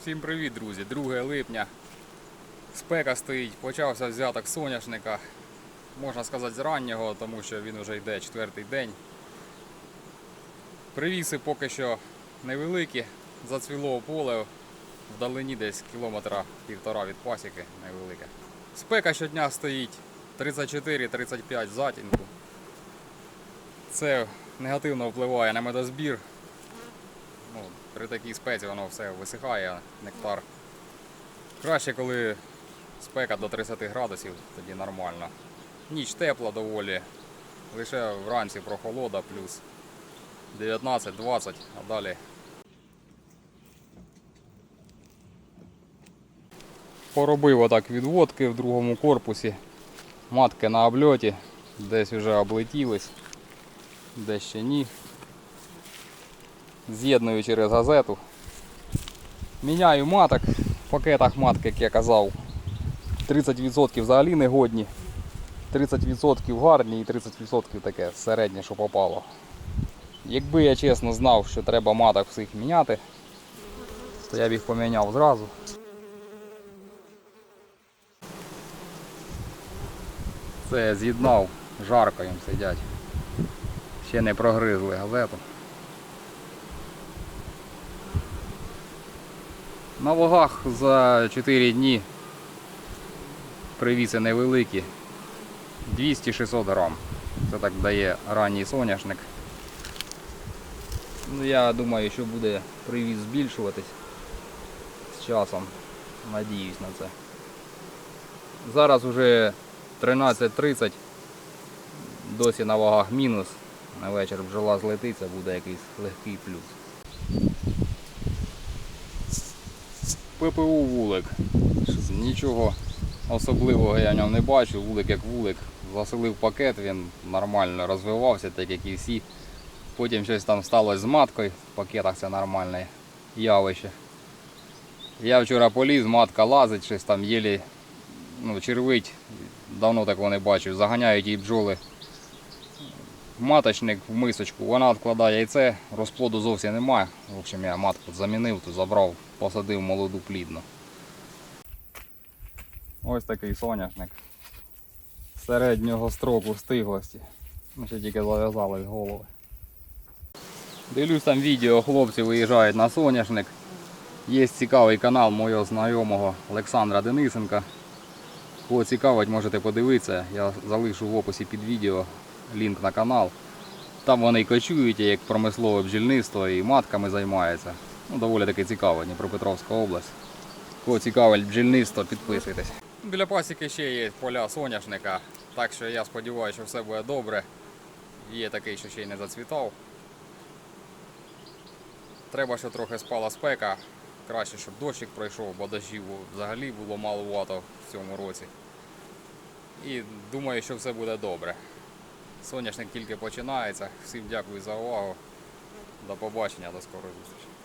Всім привіт, друзі! 2 липня. Спека стоїть, почався взяток соняшника. Можна сказати з раннього, тому що він вже йде четвертий день. Привіси поки що невеликі, зацвіло поле вдалині десь кілометра півтора від пасіки невелике. Спека щодня стоїть 34-35 затінку. Це негативно впливає на медозбір. Ну, при такій спеці воно все висихає, нектар. Краще, коли спека до 30 градусів, тоді нормально. Ніч тепла доволі. Лише вранці прохолода плюс 19-20, а далі. Поробив отак відводки в другому корпусі. Матки на обльоті, десь вже облетілись, десь ще ні з'єдную через газету. Міняю маток. В пакетах матки, як я казав, 30% взагалі негодні, 30% гарні і 30% таке середнє, що попало. Якби я чесно знав, що треба маток всіх міняти, то я б їх поміняв зразу. Це з'єднав, жарко їм сидять. Ще не прогризли газету. На вагах за 4 дні привіси невеликі. 200-600 грам. Це так дає ранній соняшник. Ну, я думаю, що буде привіз збільшуватись з часом. Надіюсь на це. Зараз вже 13.30. Досі на вагах мінус. На вечір бджола злетиться, буде якийсь легкий плюс. ППУ вулик. Нічого особливого я ньому не бачу. Вулик як вулик. Заселив пакет, він нормально розвивався, так як і всі. Потім щось там сталося з маткою. В пакетах це нормальне явище. Я вчора поліз, матка лазить, щось там єлі ну, червить. Давно такого не бачив. Заганяють її бджоли. Маточник в мисочку, вона відкладає яйце, розплоду зовсім немає. В общем, я матку замінив, то забрав, посадив молоду плідну. Ось такий соняшник середнього строку стиглості. Ну, ще тільки зав'язали голови. Дивлюсь там відео, хлопці виїжджають на соняшник. Є цікавий канал мого знайомого Олександра Денисенка. Кого цікавить, можете подивитися. Я залишу в описі під відео лінк на канал. Там вони кочують як промислове бджільництво і матками займаються. Ну, доволі таки цікаво, Дніпропетровська область. Кого цікавить бджільництво, підписуйтесь. Біля пасіки ще є поля соняшника, так що я сподіваюся, що все буде добре. Є такий, що ще й не зацвітав. Треба, щоб трохи спала спека. Краще, щоб дощик пройшов, бо дощів взагалі було маловато в цьому році. І думаю, що все буде добре. Соняшник тільки починається. Всім дякую за увагу. До побачення, до скорої зустрічі.